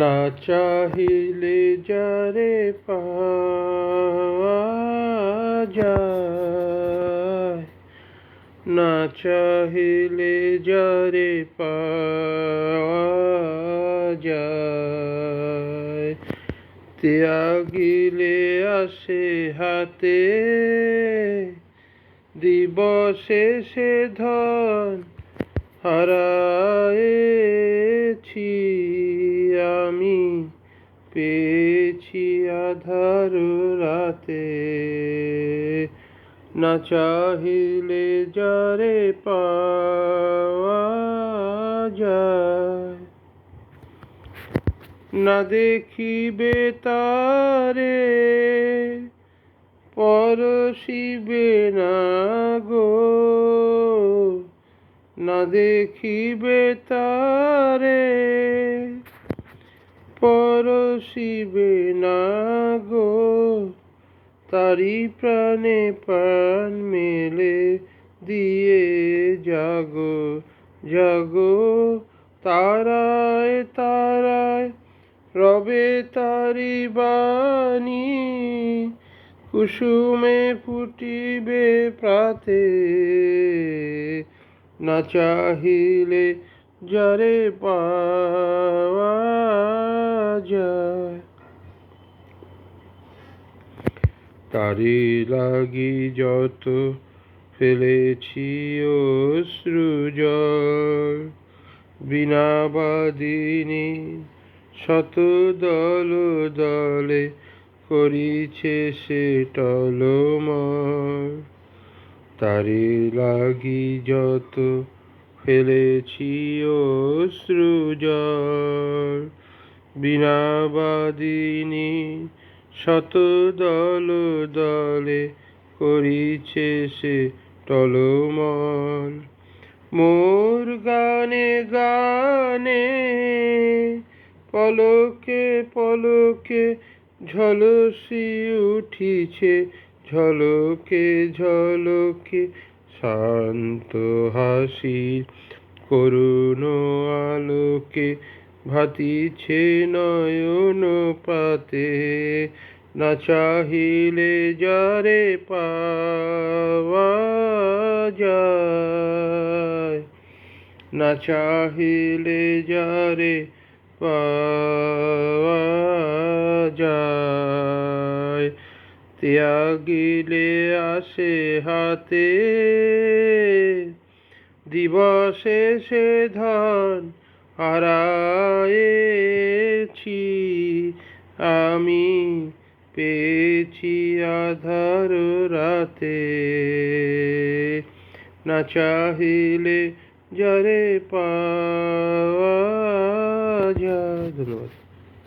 না চাহিলে যারে যায়, না চাহিলে যারে যায়। ত্যাগিলে আসে হাতে দিবসে সে ধন হারায়েছি। পেয়েছি আধার রাতে। না চাহিলে যারে পাওয়া যায়। না দেখিবে তারে, পরশিবে না গো। না দেখিবে তারে পরশিবে না গো, তারি প্রাণে প্রাণ মেলে দিয়ে জাগো জাগো, তারায় তারায় রবে তারি বাণী। কুসুমে ফুটিবে প্রাতে, না চাহিলে যারে পাওয়া যায় তারি লাগি যত ফেলেছি অশ্রুজল বিনা বাদিনী শত দল দলে করিছে সে টলমল। তারি লাগি যত ফেলেছি অশ্রুজল বিনা বাদিনী শত দল দলে করিছে সে টলমল। মোর গানে গানে পলকে পলকে ঝলসি উঠিছে, ঝলকে ঝলকে শান্ত হাসি করুণ আলোকে ভাতিছে নয়ন পাতে না চাহিলে যারে পাওয়া যায়। না চাহিলে যারে পাওয়া যায়। ত্যাগিলে আসে হাতে, দিবসে সে ধন হারায়েছি আমি পেয়েছি আধার রাতে। না চাহিলে যারে পাওয়া ধন্যবাদ।